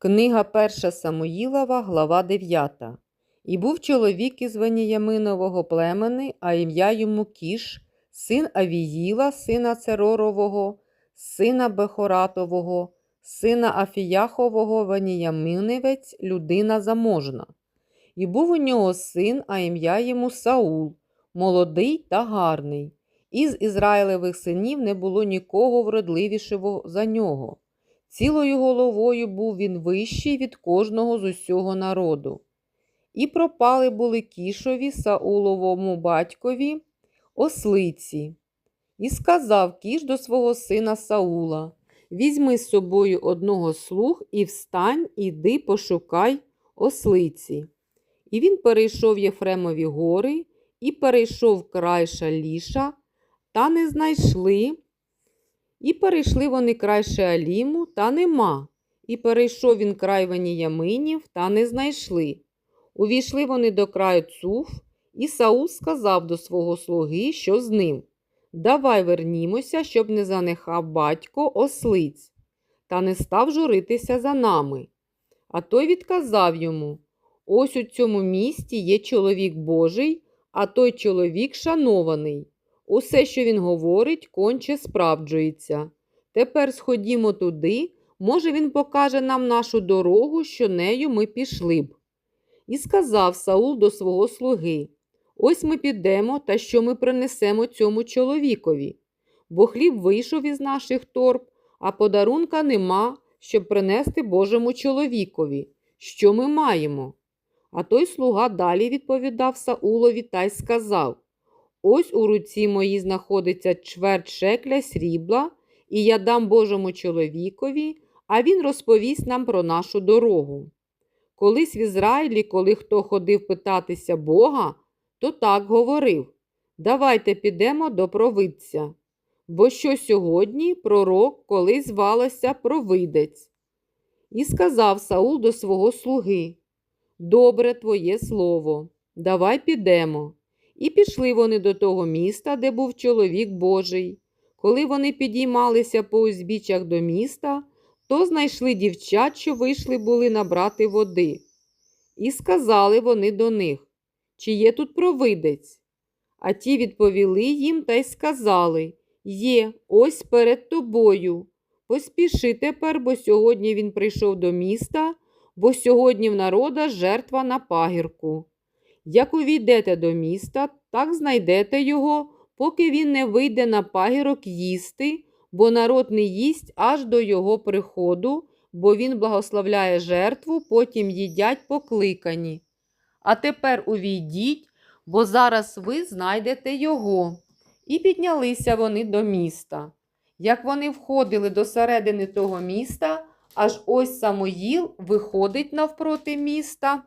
Книга Перша Самуїлова, глава 9. І був чоловік із Веніяминового племени, а ім'я йому Кіш, син Авіїла, сина Церорового, сина Бехоратового, сина Афіяхового Веніяминевець, людина заможна. І був у нього син, а ім'я йому Саул, молодий та гарний. Із Ізраїлевих синів не було нікого вродливішого за нього. Цілою головою був він вищий від кожного з усього народу. І пропали були кішові Сауловому батькові ослиці. І сказав кіш до свого сина Саула: Візьми з собою одного слуг і встань, іди пошукай ослиці. І він перейшов Єфремові гори і перейшов край шаліша, та не знайшли. І перейшли вони край Шеаліму, та нема. І перейшов він край Веніяминів, та не знайшли. Увійшли вони до краю Цуф, і Саул сказав до свого слуги, що з ним. Давай вернімося, щоб не занехав батько ослиць, та не став журитися за нами. А той відказав йому: Ось у цьому місті є чоловік Божий, а той чоловік шанований. Усе, що він говорить, конче справджується. Тепер сходімо туди, може, він покаже нам нашу дорогу, що нею ми пішли б. І сказав Саул до свого слуги: Ось ми підемо, та що ми принесемо цьому чоловікові. Бо хліб вийшов із наших торб, а подарунка нема, щоб принести Божому чоловікові. Що ми маємо? А той слуга далі відповідав Саулові та й сказав: Ось у руці моїй знаходиться чверть шекля срібла, і я дам Божому чоловікові, а він розповість нам про нашу дорогу. Колись в Ізраїлі, коли хто ходив питатися Бога, то так говорив Давайте підемо до провидця. Бо що сьогодні пророк колись звалося провидець. І сказав Саул до свого слуги Добре твоє слово, давай підемо. І пішли вони до того міста, де був чоловік Божий. Коли вони підіймалися по узбіччях до міста, то знайшли дівчат, що вийшли були набрати води. І сказали вони до них, чи є тут провидець? А ті відповіли їм та й сказали Є, ось перед тобою. Поспіши тепер, бо сьогодні він прийшов до міста, бо сьогодні в народа жертва на пагірку. Як увійдете до міста, так знайдете його, поки він не вийде на пагірок їсти, бо народ не їсть аж до його приходу, бо він благословляє жертву, потім їдять покликані. А тепер увійдіть, бо зараз ви знайдете його. І піднялися вони до міста. Як вони входили до середини того міста, аж ось Самоїл виходить навпроти міста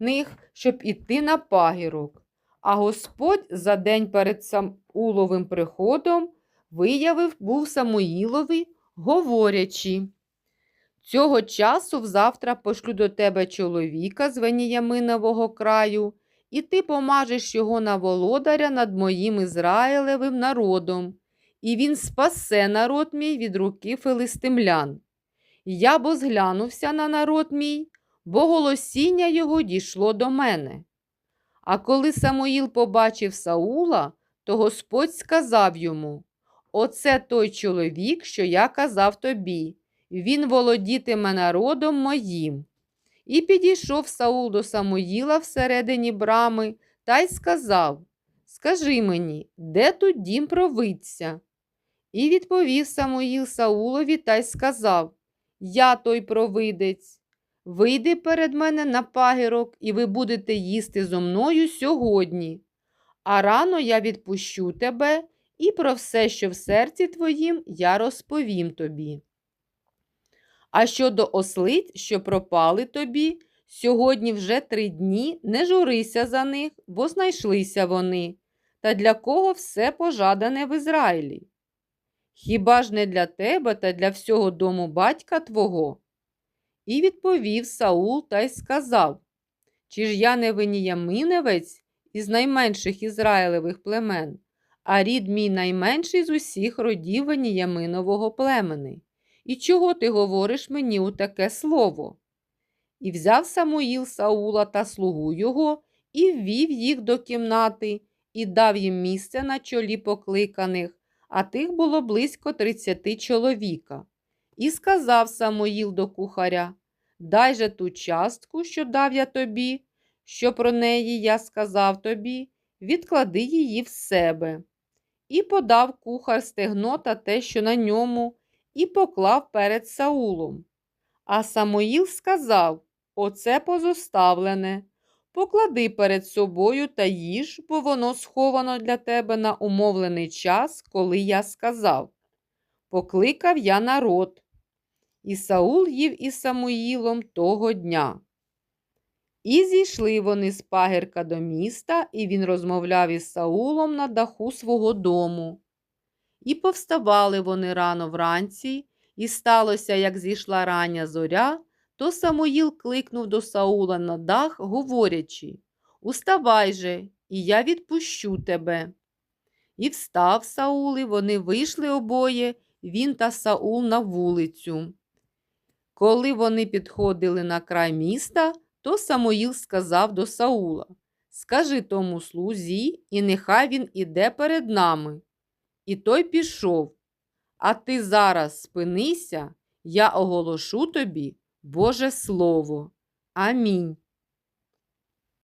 них, щоб іти на пагірок. А Господь за день перед Самуловим приходом виявив був Самуїлові, говорячи. Цього часу взавтра пошлю до тебе чоловіка з Веніяминового краю, і ти помажеш його на володаря над моїм Ізраїлевим народом, і він спасе народ мій від руки филистимлян. Я бо зглянувся на народ мій, бо голосіння його дійшло до мене. А коли Самуїл побачив Саула, то Господь сказав йому: Оце той чоловік, що я казав тобі, він володітиме народом моїм. І підійшов Саул до Самуїла всередині брами та й сказав: Скажи мені, де тут дім провидця? І відповів Самуїл Саулові та й сказав: Я той провидець. Вийди перед мене на пагірок, і ви будете їсти зо мною сьогодні. А рано я відпущу тебе, і про все, що в серці твоїм, я розповім тобі. А щодо ослиць, що пропали тобі, сьогодні вже три дні не журися за них, бо знайшлися вони, та для кого все пожадане в Ізраїлі? Хіба ж не для тебе та для всього дому батька твого? І відповів Саул та й сказав: Чи ж я не веніяминевець із найменших Ізраїлевих племен, а рід мій найменший з усіх родів Веніяминового племени. І чого ти говориш мені у таке слово? І взяв Самуїл Саула та слугу його, і ввів їх до кімнати, і дав їм місце на чолі покликаних, а тих було близько тридцяти чоловіка. І сказав Самуїл до кухаря: Дай же ту частку, що дав я тобі, що про неї я сказав тобі, відклади її в себе. І подав кухар стегно та те, що на ньому, і поклав перед Саулом. А Самуїл сказав: Оце позоставлене. Поклади перед собою та їж, бо воно сховано для тебе на умовлений час, коли я сказав. Покликав я народ. І Саул їв із Самуїлом того дня. І зійшли вони з пагірка до міста, і він розмовляв із Саулом на даху свого дому. І повставали вони рано вранці, і сталося, як зійшла рання зоря, то Самуїл кликнув до Саула на дах, говорячи Уставай же, і я відпущу тебе. І встав Саул, і вони вийшли обоє, він та Саул на вулицю. Коли вони підходили на край міста, то Самоїл сказав до Саула Скажи тому слузі, і нехай він іде перед нами. І той пішов. А ти зараз спинися, я оголошу тобі Боже Слово. Амінь.